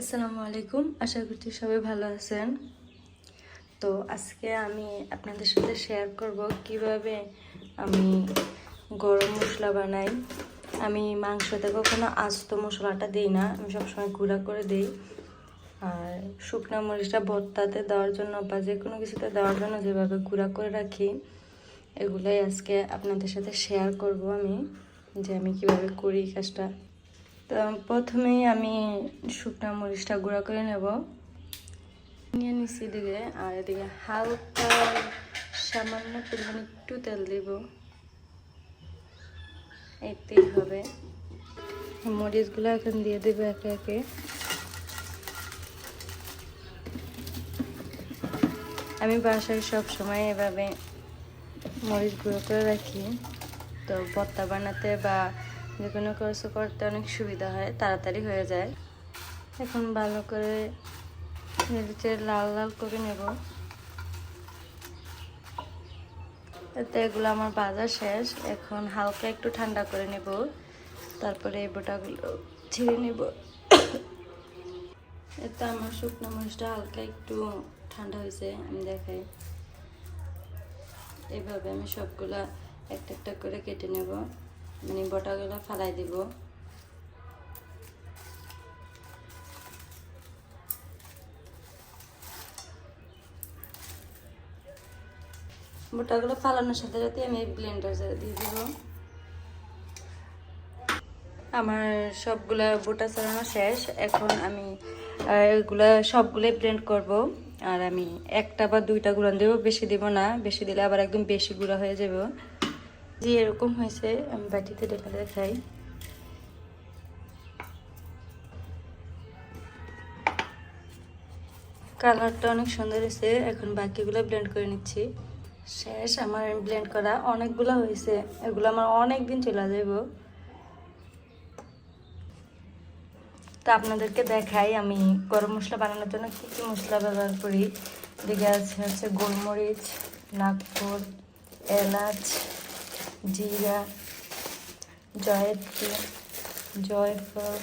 আসসালামু আলাইকুম। আশা করছি সবাই ভালো আছেন। তো আজকে আমি আপনাদের সাথে শেয়ার করব কীভাবে আমি গরম মশলা বানাই। আমি মাংসতে কখনো আস্ত মশলাটা দিই না, আমি সবসময় গুঁড়া করে দিই। আর শুকনো মরিচটা ভর্তাতে দেওয়ার জন্য বা যে কোনো কিছুতে দেওয়ার জন্য যেভাবে গুঁড়া করে রাখি, এগুলাই আজকে আপনাদের সাথে শেয়ার করব আমি, যে আমি কীভাবে করি কাজটা। তো প্রথমেই আমি শুকনো মরিচটা গুঁড়া করে নেব। নিয়ে নিচ্ছি এদিকে, আর এদিকে হালকা সামান্য পরিমাণে একটু তেল দিব। এতেই হবে। মরিচগুলো এখন দিয়ে দেবো একে একে। আমি বাসায় সব সময় এভাবে মরিচ গুঁড়ো করে রাখি। তো ভর্তা বানাতে বা যে কোনো কিছু করতে অনেক সুবিধা হয়, তাড়াতাড়ি হয়ে যায়। এখন ভালো করে নেড়েচে লাল লাল করে নেব। এতে এগুলো আমার বাজার শেষ। এখন হালকা একটু ঠান্ডা করে নেব। তারপরে এই বোটাগুলো ছিঁড়ে নেব। এতে আমার শুকনো মরিচটা হালকা একটু ঠান্ডা হয়েছে, আমি দেখাই। এইভাবে আমি সবগুলা একটা একটা করে কেটে নেব। মানে বটাগুলো ফালাই দিব। বোটাগুলো ফালানোর সাথে সাথে আমি ব্লেন্ডার দিয়ে দিব। আমার সবগুলা বোটা ছাড়ানো শেষ। এখন আমি এগুলা সবগুলোই ব্লেন্ড করব। আর আমি একটা বা দুইটা গুঁড়া দেবো বেশি দিব না। বেশি দিলে আবার একদম বেশি গুঁড়া হয়ে যাবে। যে এরকম হয়েছে, আমি বাটিতে ঢেলে দেখাই। কালারটা অনেক সুন্দর হয়েছে, এখন বাকিগুলো ব্লেন্ড করে নিচ্ছি। শেষ, আমার ব্লেন্ড করা অনেকগুলো হয়েছে, এগুলো আমার অনেক দিন চলে যাব তো আপনাদেরকে দেখাই আমি গরম মশলা বানানোর জন্য কী কী মশলা ব্যবহার করি। এদিকে আছে হচ্ছে গোলমরিচ নাগপুর এলাচ। জিরা জয়ত্রী জয়ফল,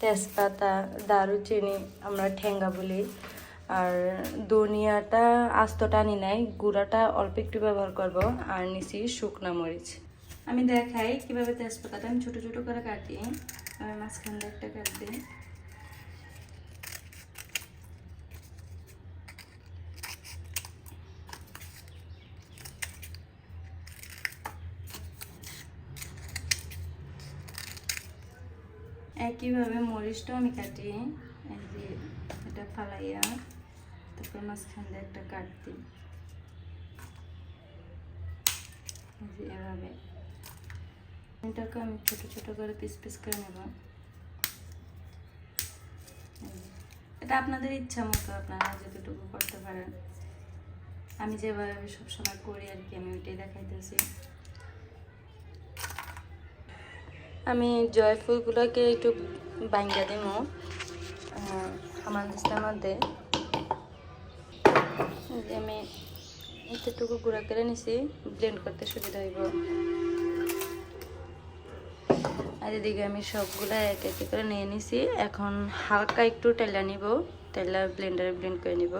তেজপাতা, দারুচিনি, আমরা ঠেঙ্গা বলি। আর ধনিয়াটা আস্তটা আনি নাই, গুঁড়াটা অল্প একটু ব্যবহার করব, আর নিচি শুকনা মরিচ। আমি দেখাই কীভাবে তেজপাতাটা আমি ছোট ছোট করে কাটি। আমি মাঝখান দিয়ে একটা কাটি একইভাবে মরিচটাও আমি কাটি এই যে এটা ফালাইয়া তারপর মাঝখান দিয়ে একটা কাট দিই। এভাবে। এটাকে আমি ছোট ছোট করে পিস পিস করে নেব। এটা আপনাদের ইচ্ছা মতো আপনারা যতটুকু করতে পারেন। আমি যেভাবে সবসময় করি আর কি, আমি ওইটাই দেখাইতেছি। আমি জয়ফুলগুলোকে একটু বাইঙ্গা দিব আমার দিস্তার মধ্যে। আমি এতটুকু গুঁড়া করে নিছি ব্লেন্ড করতে সুবিধা হইব। আর এদিকে আমি সবগুলা এক এক করে নিয়ে নিছি, এখন হালকা একটু তেলা নিব তেলা ব্লেন্ডারে ব্লেন্ড করে নিব।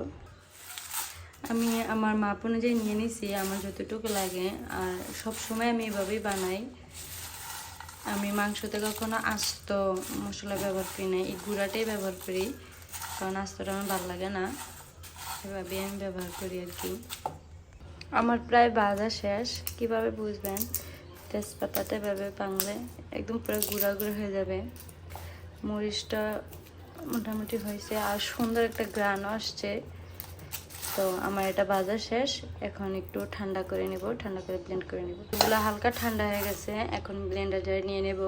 আমি আমার মাপ অনুযায়ী নিয়ে নিছি, আমার যতটুকু লাগে, আর সব সময় আমি এভাবেই বানাই। আমি মাংসতে কখনো আস্ত মশলা ব্যবহার করি না এই গুঁড়াটাই ব্যবহার করি, কারণ আস্তটা আমার ভালো লাগে না। এভাবে আমি ব্যবহার করি আর কি। আমার প্রায় বাজা শেষ। কীভাবে বুঝবেন? তেজপাতাটা এভাবে বাংলে একদম পুরো গুঁড়া গুঁড়ো হয়ে যাবে। মরিচটা মোটামুটি হয়েছে, আর সুন্দর একটা গ্রানও আসছে। তো আমার এটা বাজার শেষ। এখন একটু ঠান্ডা করে নেব, ঠান্ডা করে ব্লেন্ড করে নেব। এগুলো হালকা ঠান্ডা হয়ে গেছে, এখন ব্লেন্ডার নিয়ে নেব।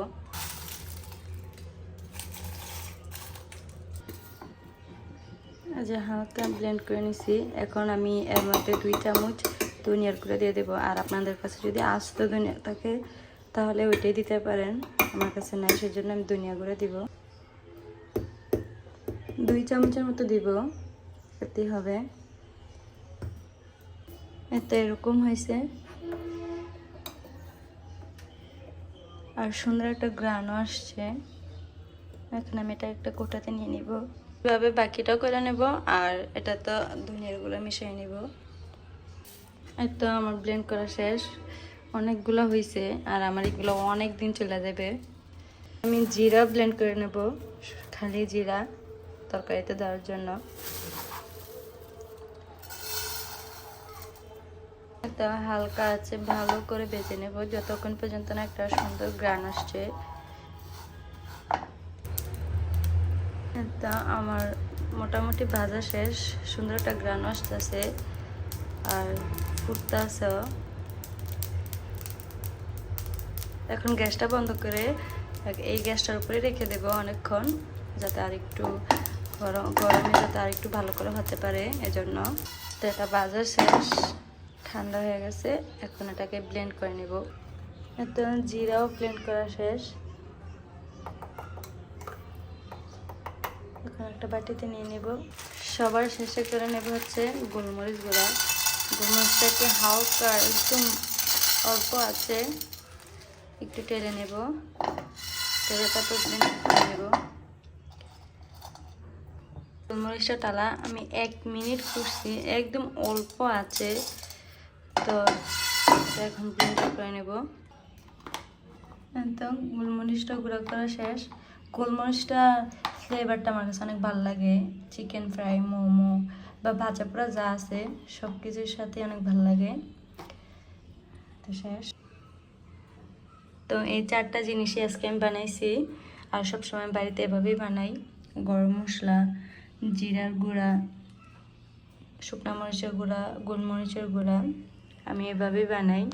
যে হালকা ব্লেন্ড করে নিছি। এখন আমি এর মধ্যে দুই চামচ ধনিয়ার গুঁড়ো দিয়ে দেবো। আর আপনাদের কাছে যদি আস্ত ধনিয়া থাকে, তাহলে ওইটাই দিতে পারেন। আমার কাছে নাই, সেজন্য আমি ধনিয়া গুঁড়ো দিব। দুই চামচের মতো দিব এতেই হবে। এতে এরকম হয়েছে। আর সুন্দর একটা গ্রানও আসছে। এখন আমি এটা একটা কোটাতে নিয়ে নিব। এভাবে বাকিটাও করে নেব আর এটা তো ধনিয়ারগুলো মিশিয়ে নিব। এই তো আমার ব্লেন্ড করা শেষ। অনেকগুলো হয়েছে আর আমার এগুলো অনেক দিন চলে যাবে। আমি জিরা ব্লেন্ড করে নেব। খালি জিরা তরকারিতে দেওয়ার জন্য। তো হালকা আছে, ভালো করে বেজে নেব। যতক্ষণ পর্যন্ত না একটা সুন্দর গ্রান আসছে। তা আমার মোটামুটি ভাজা শেষ। সুন্দর একটা গ্রান আসতেছে। আর ফুটতেছেও এখন গ্যাসটা বন্ধ করে এই গ্যাসটার উপরে রেখে দেব অনেকক্ষণ, যাতে আর একটু গরম গরমে যাতে আর একটু ভালো করে হতে পারে। এজন্য তো এটা বাজার শেষ। ঠান্ডা হয়ে গেছে, এখন এটাকে ব্লেন্ড করে নেব। তো জিরাও ব্লেন্ড করা শেষ। এখন একটা বাটিতে নিয়ে নেব। সবার শেষে করে নেব হচ্ছে গোলমরিচ গুঁড়া। গোলমরিচটাকে হালকা একদম অল্প আছে, একটু টেলে নেব। টেলে তারপর ব্লেন্ড করে নেব। গোলমরিচটা টালা, আমি এক মিনিট করছি একদম অল্প আছে। তো এখন ব্লেন্ড করে নেব। একদম গোলমরিচটা গুঁড়ো করা শেষ। গোলমরিচটা ফ্লেভারটা আমার কাছে অনেক ভালো লাগে। চিকেন ফ্রাই মোমো বা ভাজা পোড়া যা আছে সব কিছুর সাথে অনেক ভালো লাগে। তো শেষ। তো এই চারটা জিনিসই আজকে আমি বানাইছি। আর সব সময় বাড়িতে এভাবেই বানাই। গরম মশলা, জিরার গুঁড়া, শুকনো মরিচের গুঁড়া, গোলমরিচের গুঁড়া। আমি এভাবেই বানাই।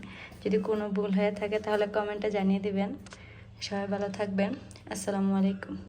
যদি কোনো ভুল হয়ে থাকে তাহলে কমেন্টে জানিয়ে দিবেন। সবাই ভালো থাকবেন। আসসালামু আলাইকুম।